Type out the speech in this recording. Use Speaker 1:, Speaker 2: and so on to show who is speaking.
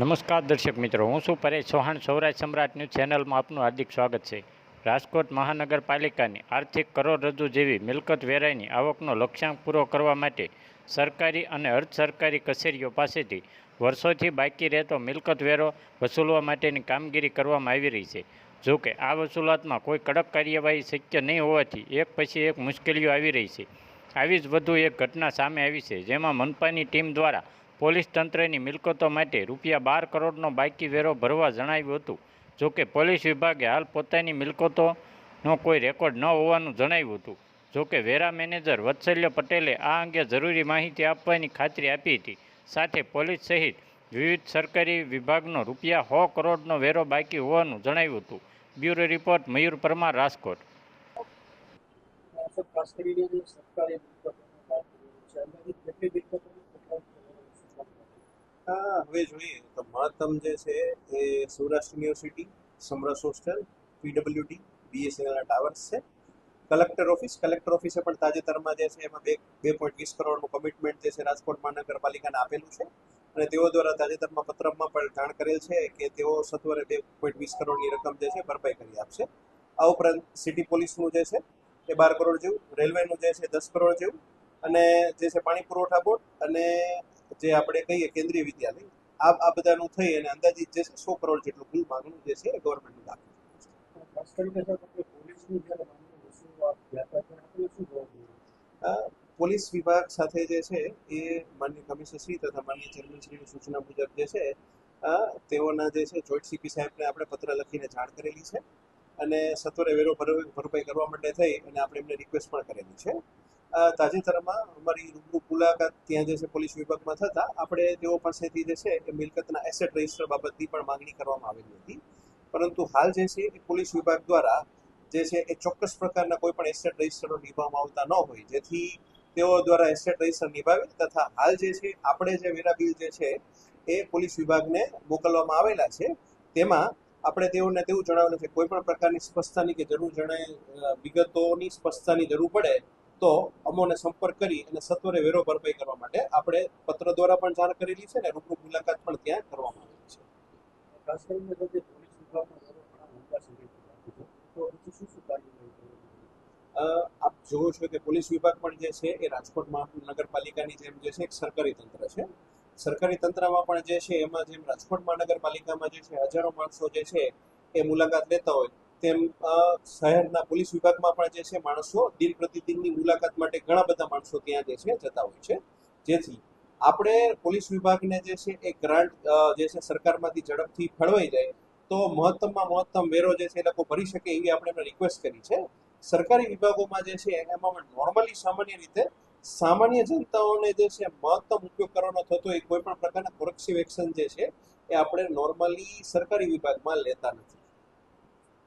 Speaker 1: નમસ્કાર દર્શક મિત્રો, હું શું પરેશ ચૌહાણ, સૌરાષ્ટ્ર સમ્રાટ ન્યૂઝ ચેનલમાં આપનું હાર્દિક સ્વાગત છે. રાજકોટ મહાનગરપાલિકાની આર્થિક કરોડરજ્જુ જેવી મિલકત વેરાઈની આવકનો લક્ષ્યાંક પૂરો કરવા માટે સરકારી અને અર્ધ સરકારી કચેરીઓ પાસેથી વર્ષોથી બાકી રહેતો મિલકત વેરો વસૂલવા માટેની કામગીરી કરવામાં આવી રહી છે. જો કે આ વસૂલાતમાં કોઈ કડક કાર્યવાહી શક્ય નહીં હોવાથી એક પછી એક મુશ્કેલીઓ આવી રહી છે. આવી જ વધુ એક ઘટના સામે આવી છે, જેમાં મનપાની ટીમ દ્વારા પોલીસ તંત્રની મિલકતો માટે રૂપિયા બાર કરોડનો બાકી વેરો ભરવા જણાવ્યું હતું. જો કે પોલીસ વિભાગે હાલ પોતાની મિલકતોનો કોઈ રેકોર્ડ ન હોવાનું જણાવ્યું હતું. જો કે વેરા મેનેજર વત્સલ્ય પટેલે આ અંગે જરૂરી માહિતી આપવાની ખાતરી આપી હતી. સાથે પોલીસ સહિત વિવિધ સરકારી વિભાગનો રૂપિયા સો કરોડનો વેરો બાકી હોવાનું જણાવ્યું હતું. Bureau report, Mayur Parmar, Rajkot.
Speaker 2: ખાસ કરીને
Speaker 3: હવે જોઈએ તો મહત્તમ જે છે એ Saurashtra university Samras hostel PWD બીએસએનએલના towers છે. કલેક્ટર ઓફિસ, કલેક્ટર ઓફિસે પણ તાજેતરમાં જે છે એમાં બે બે પોઈન્ટ વીસ કરોડનું કમિટમેન્ટ જે છે રાજકોટ મહાનગરપાલિકાને આપેલું છે. અને તેઓ દ્વારા તાજેતરમાં પત્રમાં પણ જાણ કરેલ છે કે તેઓ સત્વરે બે પોઈન્ટ વીસ કરોડની રકમ જે છે ભરપાઈ કરી આપશે. આ ઉપરાંત સિટી પોલીસનું જે છે એ બાર કરોડ જેવું, રેલવેનું જે છે દસ કરોડ જેવું, અને જે છે પાણી પુરવઠા બોર્ડ અને જે આપણે કહીએ કેન્દ્રીય વિદ્યાલય આ આ બધાનું થઈ અને અંદાજિત જે છે સો કરોડ જેટલું કુલ માંગણું જે છે એ ગવર્મેન્ટનું દાખલ પોલીસ વિભાગ સાથે જે છે એ માન્ય કમિશનરશ્રી તથા માન્ય ચેરમેનશ્રીની સૂચના મુજબ જે છે તેઓના જે છે જોઈન્ટ સીપી સાહેબને આપણે પત્ર લખીને જાણ કરેલી છે અને સત્વરે વેરો ભર- ભરપાઈ કરવા માટે થઈ અને આપણે એમને રિક્વેસ્ટ પણ કરેલી છે. તાજેતરમાં અમારી રૂબરૂ મુલાકાત ત્યાં જે છે પોલીસ વિભાગમાં થતા, આપણે તેઓ પાસેથી જે છે એ મિલકતના એસેટ રજિસ્ટર બાબતની પણ માંગણી કરવામાં આવેલી હતી. પરંતુ હાલ જે છે એ પોલીસ વિભાગ દ્વારા જે છે એ ચોક્કસ પ્રકારના કોઈ પણ એસેટ રજિસ્ટરો નિભાવવામાં આવતા ન હોય, જેથી તેઓ દ્વારા એસેટ રજિસ્ટર નિભાવી તથા હાલ જે છે આપણે જે વેરા બિલ જે છે એ પોલીસ વિભાગને મોકલવામાં આવેલા છે, તેમાં આપણે તેઓને તેવું જણાવેલું છે કોઈ પણ પ્રકારની સ્પષ્ટતાની કે જરૂર જણાય વિગતોની સ્પષ્ટતાની જરૂર પડે તો અમોને સંપર્ક કરી અને સત્વરે વેરો ભરપાઈ કરવા માટે આપણે પત્ર દ્વારા પણ જાણ કરેલી છે અને રૂબરૂ મુલાકાત પણ ત્યાં કરવામાં આવી છે. આપ જોવો છો કે પોલીસ વિભાગ પણ જે છે એ રાજકોટ મહાનગરપાલિકાની જેમ જે છે એક સરકારી તંત્ર છે. સરકારી તંત્રમાં પણ જે છે એમાં જેમ રાજકોટ મહાનગરપાલિકામાં જે છે હજારો માણસો જે છે એ મુલાકાત લેતા હોય તેમ શહેરના પોલીસ વિભાગમાં પણ જે છે માણસો દિન પ્રતિદિનની મુલાકાત માટે ઘણા બધા માણસો ત્યાં જે છે જતા હોય છે. જેથી આપણે પોલીસ વિભાગને જે છે એ ગ્રાન્ટ જે છે સરકારમાંથી ઝડપથી ફળવાઈ જાય, તો મહત્તમમાં મહત્તમ વેરો જે છે એ લોકો ભરી શકે એવી આપણે રિક્વેસ્ટ કરી છે. સરકારી વિભાગોમાં જે છે એમાં નોર્મલી સામાન્ય રીતે સામાન્ય જનતાઓને જે છે મહત્તમ ઉપયોગ કરવાનો થતો એ કોઈ પણ પ્રકારના કોરેક્સિવ એક્શન જે છે એ આપણે નોર્મલી સરકારી વિભાગમાં લેતા નથી.